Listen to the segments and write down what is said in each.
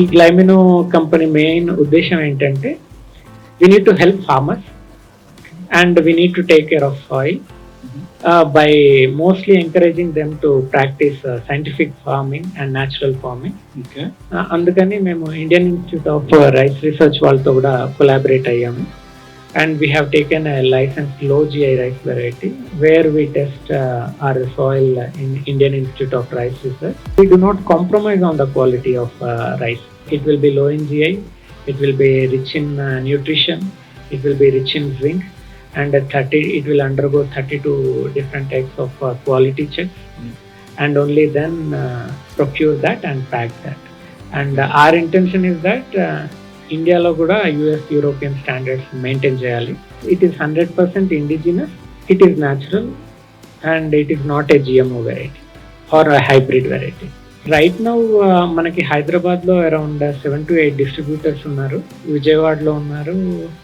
ఈ గ్లైమినో company main ఉద్దేశం ఏంటంటే we need to help farmers and we need to take care of soil by mostly encouraging them to practise scientific farming and natural farming అందుకని మేము Indian institute of rice research వాళ్ళతో కూడా collaborate అయ్యాము. and we have taken a licensed low GI rice variety where we test uh, our soil in Indian Institute of Rice Research. We do not compromise on the quality of uh, rice. It will be low in GI, it will be rich in uh, nutrition, it will be rich in zinc and at 30 it will undergo 32 different types of uh, quality checks mm. and only then uh, procure that and pack that. And uh, our intention is that uh, ఇండియాలో కూడా US European standards maintain చేయాలి. It is hundred percent indigenous it is natural and it is not a GMO variety or hybrid variety right now మనకి హైదరాబాద్లో around seven to eight distributors ఉన్నారు. విజయవాడలో ఉన్నారు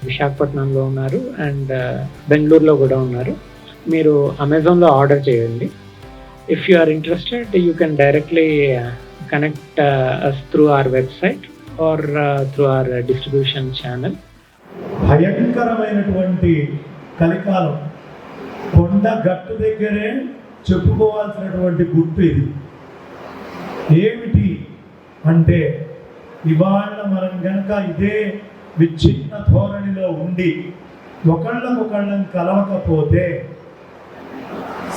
విశాఖపట్నంలో ఉన్నారు అండ్ బెంగళూరులో కూడా ఉన్నారు. మీరు అమెజాన్లో ఆర్డర్ చేయండి. If you are interested you can directly connect us through our website or through our distribution channel భయంకరమైనటువంటి కలికాలం. కొండ గట్టు దగ్గరే చెప్పుకోవాల్సినటువంటి గుర్తు ఇది. ఏమిటి అంటే ఇవాళ మనం గనక ఇదే విచ్ఛిన్న ధోరణిలో ఉండి ఒకళ్ళకొకళ్ళం కలవకపోతే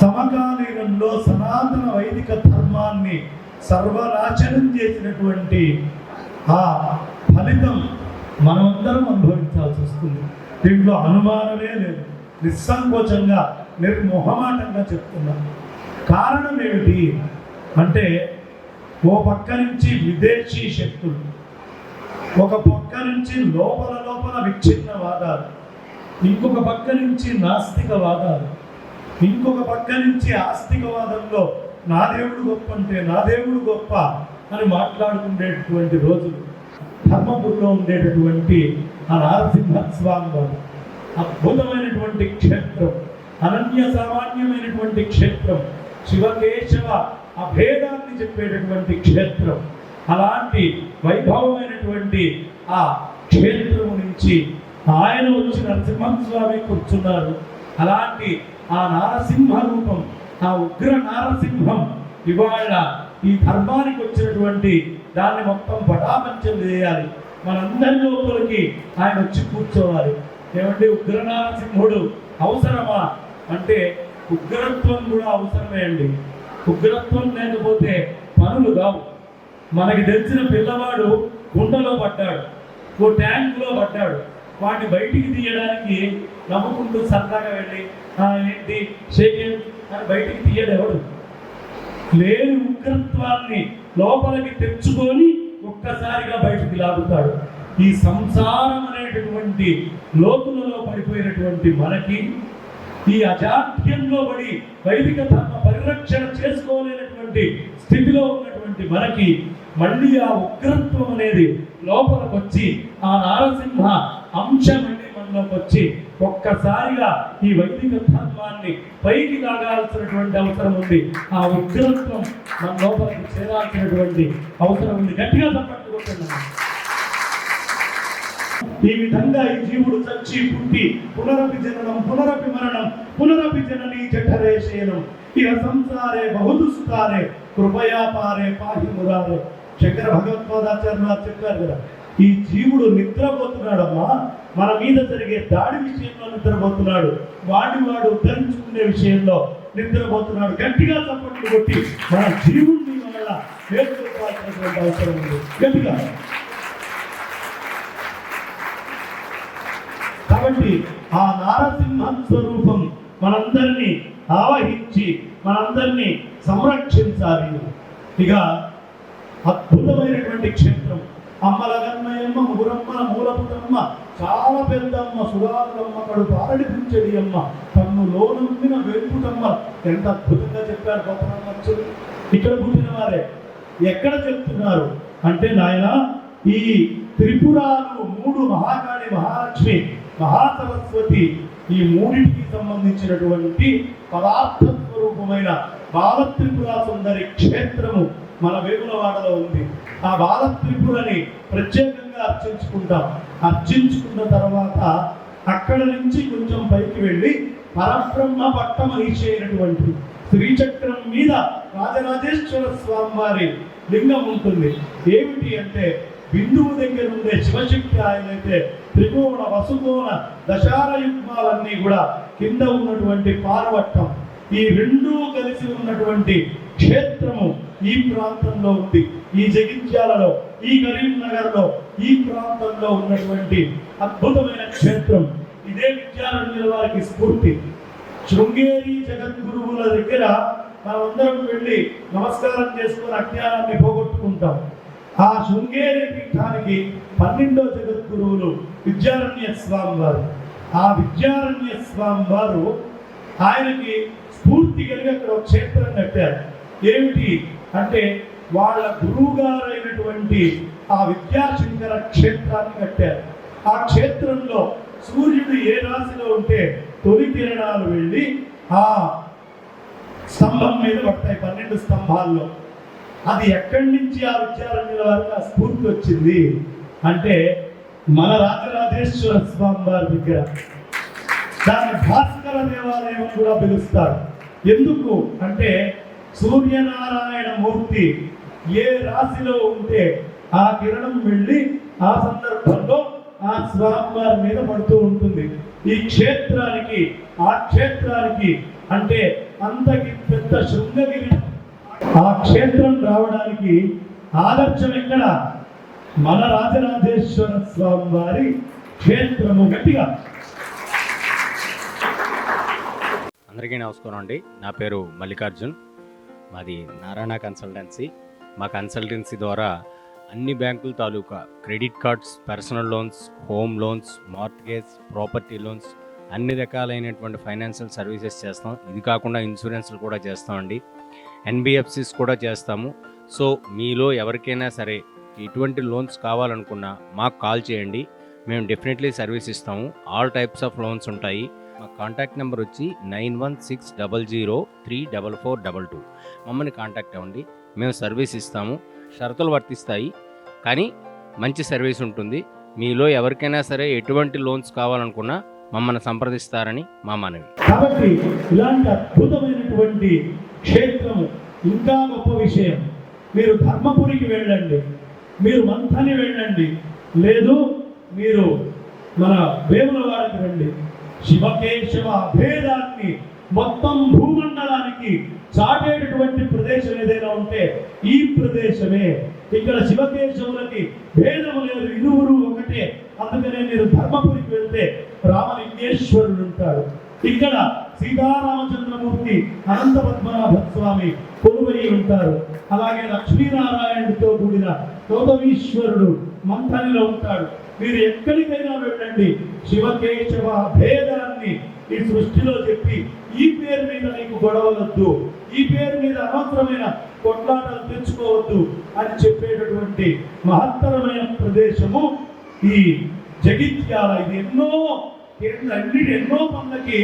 సమకాలీనంలో సనాతన వైదిక ధర్మాన్ని సర్వనాశనం చేసినటువంటి ఆ ఫలితం మనమందరం అనుభవించాల్సి వస్తుంది. దీంట్లో అనుమానమే లేదు. నిస్సంకోచంగా నిర్మొహమాటంగా చెప్తున్నాను కారణం ఏమిటి అంటే ఓ పక్క నుంచి విదేశీ శక్తులు ఒక పక్క నుంచి లోపల లోపల విచ్ఛిన్నవాదాలు ఇంకొక పక్క నుంచి నాస్తికవాదాలు ఇంకొక పక్క నుంచి ఆస్తికవాదంలో నా దేవుడు గొప్ప అంటే నా దేవుడు గొప్ప అని మాట్లాడుకునేటటువంటి రోజులు ధర్మపురిలో ఉండేటటువంటి ఆ నారసింహ స్వామి వారు అద్భుతమైనటువంటి క్షేత్రం అనన్య సామాన్యమైనటువంటి క్షేత్రం శివకేశవ అభేదాన్ని చెప్పేటటువంటి క్షేత్రం అలాంటి వైభవమైనటువంటి ఆ క్షేత్రం నుంచి ఆయన వచ్చి నరసింహస్వామి కూర్చున్నారు. అలాంటి ఆ నారసింహ రూపం ఆ ఉగ్ర నారసింహం ఇవాళ ఈ ధర్మానికి వచ్చినటువంటి దాన్ని మొత్తం పటాపంచం చేయాలి. మనందరి లోపలికి ఆయన వచ్చి కూర్చోవాలి. ఏమంటే ఉగ్ర నారసింహుడు అవసరమా? అంటే ఉగ్రత్వం కూడా అవసరమే అండి. ఉగ్రత్వం లేకపోతే పనులు కావు. మనకి తెలిసిన పిల్లవాడు గుండెలో పడ్డాడు ఓ ట్యాంకులో పడ్డాడు. వాడిని బయటికి తీయడానికి నవ్వుకుంటూ సరదాగా వెళ్ళి ఏంటి షేక్ అని బయటికి తీయడు ఎవడు? లేని ఉగ్రత్వాన్ని లోపలికి తెచ్చుకొని ఒక్కసారిగా బయటికి లాగుతాడు. ఈ సంసారం అనేటటువంటి లోతులలో పడిపోయినటువంటి మనకి ఈ అజాత్యంలో పడి వైదిక ధర్మ పరిరక్షణ చేసుకోలేనటువంటి స్థితిలో ఉన్నటువంటి మనకి మళ్ళీ ఆ ఉగ్రత్వం అనేది లోపలికి వచ్చి ఆ నారసింహ అంశం మళ్ళీ వచ్చి ఒక్కసారిగా ఈ వైదిక ధర్మాన్ని పైకి లాగాల్సినటువంటి అవసరం ఉంది. ఆ ఉగ్రత్వం మన లోపలికి చేరాల్సినటువంటి అవసరం ఉంది. గట్టిగా తప్పట్టు ఈ విధంగా ఈ జీవుడు చచ్చి పుట్టి పునరపి జననం పునరపి మరణం పునరపి జనని జఠరే శయనం. ఇహ సంసారే బహుదుస్తారే కృపయా పారే పాహి మురారే. శంకర భగవత్పాదాచార్యులు చెప్పారు కదా. ఈ జీవుడు నిద్రపోతున్నాడమ్మా. మన మీద జరిగే దాడి విషయంలో నిద్రపోతున్నాడు. వాడి వాడు తెలుసుకునే విషయంలో నిద్రపోతున్నాడు. గట్టిగా చప్పట్లు కొట్టి మన జీవుడిని వల్ల నేర్చుకోవాల్సినటువంటి అవసరం ఉంది. గట్టిగా. కాబట్టి ఆ నారసింహ స్వరూపం మనందరినీ ఆవహించి మనందరినీ సంరక్షించాలి. ఇక అద్భుతమైనటువంటి క్షేత్రం. అమ్మల గన్నయమ్మ ముగురమ్మల మూలపుటమ్మ చాలా పెద్దమ్మ సుధారులమ్మ కడు పారడి అమ్మ తన్ను లోనమ్మిన వెలుపుటమ్మ ఎంత అద్భుతంగా చెప్పారు గొప్పనచ్చులు ఇక్కడ పుట్టిన వారే ఎక్కడ చెప్తున్నారు? అంటే నాయన ఈ త్రిపురాలు మూడు మహాకాళి మహాలక్ష్మి మహాసరస్వతి ఈ మూడింటికి సంబంధించినటువంటి పదార్థ స్వరూపమైన బాల త్రిపుర సుందరి క్షేత్రము మన వేములవాడలో ఉంది. ఆ బాల త్రిపురని ప్రత్యేకంగా అర్చించుకుంటాం. అర్చించుకున్న తర్వాత అక్కడ నుంచి కొంచెం పైకి వెళ్ళి పరబ్రహ్మ పట్ట మహిషి అయినటువంటి శ్రీచక్రం మీద రాజరాజేశ్వర స్వామి వారి లింగం ఉంటుంది. ఏమిటి అంటే బిందువు దగ్గర ఉండే శివశక్తి ఆయనైతే త్రికోణ వసుకోణ దశార యుగ్మాలన్నీ కూడా కింద ఉన్నటువంటి పారవట్టం ఈ రెండూ కలిసి ఉన్నటువంటి క్షేత్రము ఈ ప్రాంతంలో ఉంది. ఈ జగిత్యాలలో ఈ కరీంనగర్లో ఈ ప్రాంతంలో ఉన్నటువంటి అద్భుతమైన క్షేత్రం. ఇదే విద్యారణ్యుల వారికి స్ఫూర్తి. శృంగేరి జగద్గురువుల దగ్గర మనమందరం వెళ్ళి నమస్కారం చేసుకుని అజ్ఞానాన్ని పోగొట్టుకుంటాం. ఆ శృంగేరి పీఠానికి పన్నెండో జగద్గురువులు విద్యారణ్య స్వామి వారు. ఆ విద్యారణ్య స్వామి వారు ఆయనకి స్ఫూర్తి కలిగి అక్కడ ఒక క్షేత్రం కట్టారు. ఏమిటి అంటే వాళ్ళ గురువుగారైనటువంటి ఆ విద్యాశంకర క్షేత్రాన్ని కట్టారు. ఆ క్షేత్రంలో సూర్యుడు ఏ రాశిలో ఉంటే తొలి కిరణాలు వెళ్ళి ఆ స్తంభం మీద పడతాయి పన్నెండు స్తంభాల్లో. అది ఎక్కడి నుంచి ఆ విద్యారణ్యుల వారికి ఆ స్ఫూర్తి వచ్చింది అంటే మన రాజరాజేశ్వర స్వామి వారి దగ్గర. దాన్ని భాస్కర దేవాలయం కూడా పిలుస్తారు. ఎందుకు అంటే సూర్యనారాయణ మూర్తి ఏ రాశిలో ఉంటే ఆ కిరణం వెళ్ళి ఆ సందర్భంలో ఆ స్వామివారి మీద పడుతూ ఉంటుంది. ఈ క్షేత్రానికి ఆ క్షేత్రానికి అంటే అంతకి పెద్ద శృంగగిరి. ఆ క్షేత్రం రావడానికి ఆదర్శం ఎక్కడ? మన రాజరాజేశ్వర స్వామి వారి క్షేత్రము గట్టిగా. అందరికీ నమస్కారం అండి. నా పేరు మల్లికార్జున్. మాది నారాయణ కన్సల్టెన్సీ. మా కన్సల్టెన్సీ ద్వారా అన్ని బ్యాంకుల తాలూకా credit cards personal loans home loans mortgage property loans అన్ని రకాలైనటువంటి ఫైనాన్షియల్ సర్వీసెస్ చేస్తాం. ఇది కాకుండా ఇన్సూరెన్స్లు కూడా చేస్తామండి. ఎన్బిఎఫ్సిస్ కూడా చేస్తాము. సో మీలో ఎవరికైనా సరే ఎటువంటి లోన్స్ కావాలనుకున్నా మాకు కాల్ చేయండి. మేము డెఫినెట్లీ సర్వీస్ ఇస్తాము. ఆల్ టైప్స్ ఆఫ్ లోన్స్ ఉంటాయి. మా కాంటాక్ట్ నెంబర్ వచ్చి nine one six double zero three double four double two. మమ్మల్ని కాంటాక్ట్ అవ్వండి. మేము సర్వీస్ ఇస్తాము. షరతులు వర్తిస్తాయి. కానీ మంచి సర్వీస్ ఉంటుంది. మీలో ఎవరికైనా సరే ఎటువంటి లోన్స్ కావాలనుకున్నా మమ్మల్ని సంప్రదిస్తారని మా మనవి. కాబట్టి ఇలాంటి అద్భుతమైనటువంటి క్షేత్రము ఇంకా గొప్ప విషయం. మీరు ధర్మపురికి వెళ్ళండి. మీరు మంథని వెళ్ళండి. లేదు మీరు మన వేములవాడకి రండి. శివకేశవ భేదాన్ని మొత్తం భూమండలానికి చాటేటటువంటి ప్రదేశం ఏదైనా ఉంటే ఈ ప్రదేశమే. ఇక్కడ శివకేశవులకి భేదము లేదు ఇరువురు ఒకటే. అందుకనే మీరు ధర్మపురికి వెళ్తే రామలింగేశ్వరుడు ఉంటాడు. ఇక్కడ సీతారామచంద్రమూర్తి అనంత పద్మనాభ స్వామి కొలువై ఉంటారు. అలాగే లక్ష్మీనారాయణుడితో కూడిన గౌతమీశ్వరుడు మంథనిలో ఉంటాడు. మీరు ఎక్కడికైనా వెళ్ళండి. శివకేశవ భేదాన్ని ఈ సృష్టిలో చెప్పి ఈ పేరు మీద నీకు గొడవలొద్దు. ఈ పేరు మీద అనవసరమైన కొట్లాటలు తెచ్చుకోవద్దు అని చెప్పేటటువంటి మహత్తరమైన ప్రదేశము ఈ జగిత్యాల. ఇది ఎన్నో అన్నిటి ఎన్నో పనులకి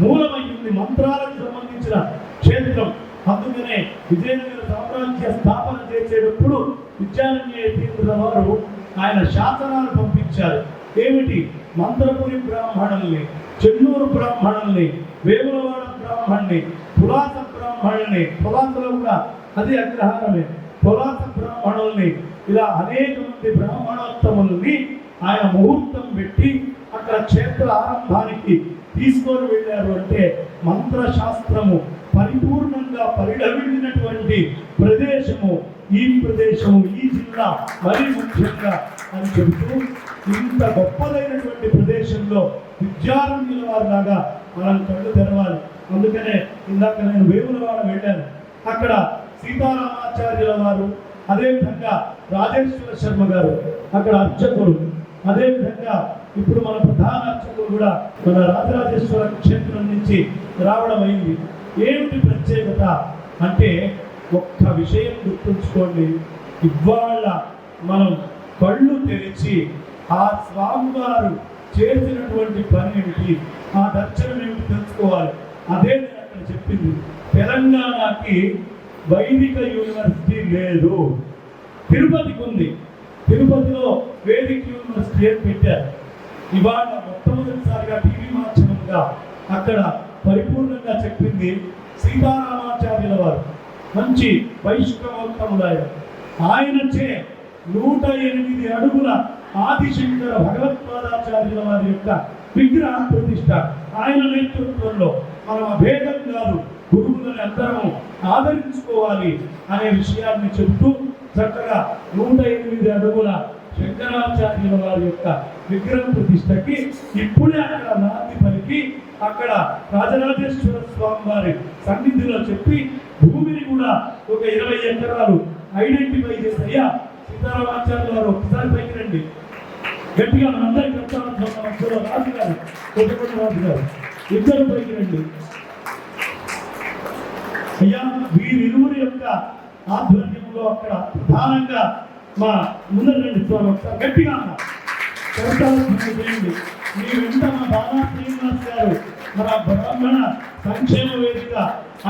మూలమైంది మంత్రాలకు సంబంధించిన క్షేత్రం. అందుకనే విజయనగర సామ్రాజ్య స్థాపన చేసేటప్పుడు విద్యారణ్య తీర్థుల వారు ఆయన శాసనాలు పంపించారు. ఏమిటి? మంత్రపురి బ్రాహ్మణుల్ని చెన్నూరు బ్రాహ్మణుల్ని వేములవాడ బ్రాహ్మణ్ణి పులాస బ్రాహ్మణుల్ని పులాసలో కూడా అది అగ్రహారమే. పులాస బ్రాహ్మణుల్ని ఇలా అనేక మంది బ్రాహ్మణోత్తముల్ని ఆయన ముహూర్తం పెట్టి అక్కడ క్షేత్ర ఆరంభానికి తీసుకొని వెళ్ళారు అంటే మంత్రశాస్త్రము పరిపూర్ణంగా పరిఢవిల్లినటువంటి ప్రదేశము. ఈ ప్రదేశం ఈ జిల్లా మరీ ముఖ్యంగా అని చెబుతూ ఇంత గొప్పదైనటువంటి ప్రదేశంలో విద్యారంగుల వారిలాగా మనం కళ్ళు తెరవాలి. అందుకనే ఇందాక నేను వేములవాడ వెళ్ళాను. అక్కడ సీతారామాచార్యుల వారు అదేవిధంగా రాజేశ్వర శర్మ గారు అక్కడ అర్చకులు. అదేవిధంగా ఇప్పుడు మన ప్రధాన అర్చకులు కూడా మన రాజరాజేశ్వర క్షేత్రం నుంచి రావడం అయింది. ఏమిటి ప్రత్యేకత? అంటే ఒక్క విషయం గుర్తుంచుకోండి. ఇవాళ మనం కళ్ళు తెరిచి ఆ స్వామివారు చేసినటువంటి పని ఏమిటి ఆ దర్శనం ఏమిటి తెలుసుకోవాలి? అదే నేను అక్కడ చెప్పింది. తెలంగాణకి వైదిక యూనివర్సిటీ లేదు. తిరుపతికి ఉంది. తిరుపతిలో వేదిక యూనివర్సిటీ అని పెట్టారు? ఇవాళ మొట్టమొదటిసారిగా టీవీ మాధ్యమంగా అక్కడ పరిపూర్ణంగా చెప్పింది సీతారామాచార్యుల వారు. మంచి వైష్ణవోత్తముడు ఆయన ఆయనచే నూట ఎనిమిది అడుగుల ఆదిశంకర భగవత్పాదాచార్యుల వారి యొక్క విగ్రహ ప్రతిష్ట. ఆయన నేతృత్వంలో మనం అభేదం కాదు గురువులని అందరం ఆదరించుకోవాలి అనే విషయాన్ని చెబుతూ చక్కగా నూట ఎనిమిది అడుగుల శంకరాచార్యుల వారి యొక్క విగ్రహ ప్రతిష్టకి ఇప్పుడే అక్కడ నాంది పలికి అక్కడ రాజరాజేశ్వర స్వామి వారి సన్నిధిలో చెప్పి భూమిని కూడా ఒక ఇరవై ఎకరాలు ఐడెంటిఫై చేసి అయ్యా సీతారామాచార్యుల గారు ఒకసారి పైకి రండి. గట్టిగా మనందరి చెప్తాను రాజు గారు కొట్టకొండ రాజు గారు ఇద్దరు పైకి రండి. అయ్యా వీరిరువురు యొక్క ఆధ్వర్యంలో అక్కడ ప్రధానంగా మా ముందరండి స్వామి ఒకసారి గట్టిగా చేయండి మీ వెంట మా బాబా శ్రీనివాస్ గారు మన బ్రాహ్మణ సంక్షేమ వేదిక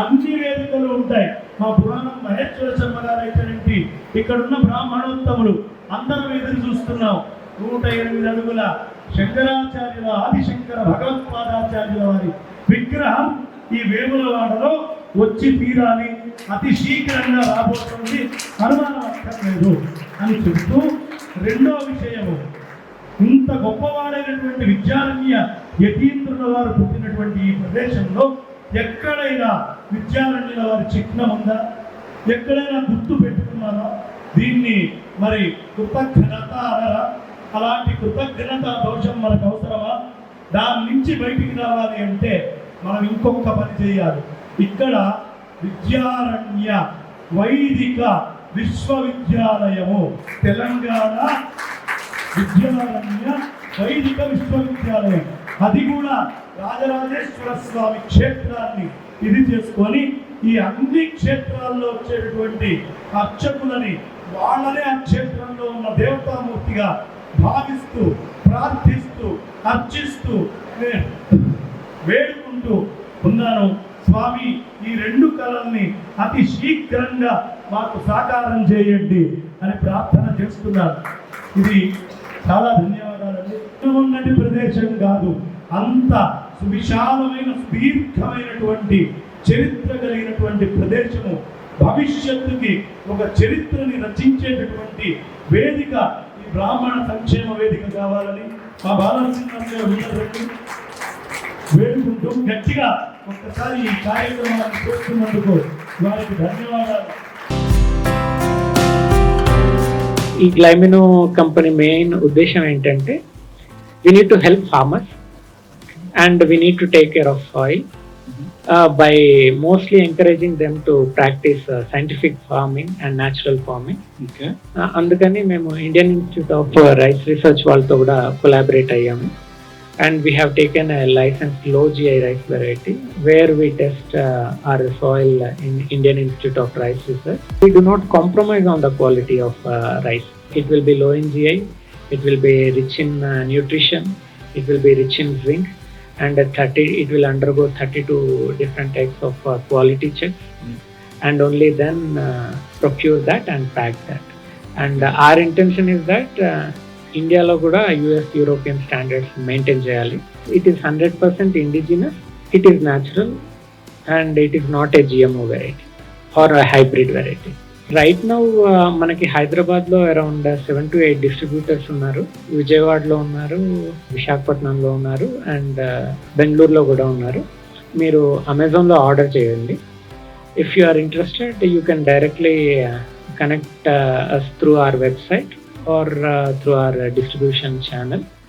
అన్ని వేదికలు ఉంటాయి. మా పురాణం మహేశ్వర శర్మ గారు అయితేనేంటి ఇక్కడ ఉన్న బ్రాహ్మణోత్తములు అందరం ఎదురు చూస్తున్నాం. నూట ఎనిమిది అడుగుల శంకరాచార్యుల ఆదిశంకర భగవత్పాదాచార్యుల వారి విగ్రహం ఈ వేములవాడలో వచ్చి తీరాలి. అతి శీఘ్రంగా రాబోతుంది. అనుమానం అక్కర్లేదు అని చెబుతూ రెండో విషయము. ఇంత గొప్పవాడైనటువంటి విద్యారణ్య యతీంద్రుల వారు పుట్టినటువంటి ఈ ప్రదేశంలో ఎక్కడైనా విద్యారణ్యుల వారి చిహ్నం ఉందా ఎక్కడైనా గుర్తు పెట్టుకున్నారా? దీన్ని మరి కృతజ్ఞత అనరా? అలాంటి కృతజ్ఞత దోషం మనకు అవసరమా? దాని నుంచి బయటికి రావాలి అంటే మనం ఇంకొక పని చేయాలి. ఇక్కడ విద్యారణ్య వైదిక విశ్వవిద్యాలయము తెలంగాణ విద్యారణ్య వైదిక విశ్వవిద్యాలయం. అది కూడా రాజరాజేశ్వర స్వామి క్షేత్రాన్ని ఇది చేసుకొని ఈ అన్ని క్షేత్రాల్లో వచ్చేటటువంటి అర్చకులని వాళ్ళనే ఆ క్షేత్రంలో ఉన్న దేవతామూర్తిగా భావిస్తూ ప్రార్థిస్తూ అర్చిస్తూ వేడుకుంటూ ఉన్నాను. స్వామి ఈ రెండు కళల్ని అతి శీఘ్రంగా మాకు సాకారం చేయండి అని ప్రార్థన చేస్తున్నారు. ఇది చాలా ధన్యవాదాలండి. ఉన్నటి ప్రదేశం కాదు. అంత సువిశాలమైన సుదీర్ఘమైనటువంటి చరిత్ర కలిగినటువంటి ప్రదేశము. భవిష్యత్తుకి ఒక చరిత్రని రచించేటటువంటి వేదిక ఈ బ్రాహ్మణ సంక్షేమ వేదిక కావాలని మా బాలసింహ వేడుకుంటూ గట్టిగా ఒక్కసారి ఈ కార్యక్రమాన్ని చూస్తున్నందుకు వారికి ధన్యవాదాలు. ఈ గ్లైమినో కంపెనీ మెయిన్ ఉద్దేశం ఏంటంటే we need to help farmers and we need to take care of soil by mostly encouraging them to practise scientific farming and natural farming అందుకని మేము Indian institute of rice research వాళ్ళతో కూడా collaborate అయ్యాము. and we have taken a licensed low GI rice variety where we test uh, our soil in Indian Institute of Rice Research. We do not compromise on the quality of uh, rice. It will be low in GI, it will be rich in uh, nutrition, it will be rich in zinc and at 30 it will undergo 32 different types of uh, quality checks mm. and only then uh, procure that and pack that. And uh, our intention is that uh, ఇండియాలో కూడా US European standards maintain చేయాలి. It is hundred percent indigenous it is natural and it is not a GMO variety or hybrid variety right now మనకి హైదరాబాద్లో around seven to eight distributors ఉన్నారు. విజయవాడలో ఉన్నారు విశాఖపట్నంలో ఉన్నారు అండ్ బెంగళూరులో కూడా ఉన్నారు. మీరు అమెజాన్లో ఆర్డర్ చేయండి. If you are interested you can directly connect us through our website or uh, through our uh, distribution channel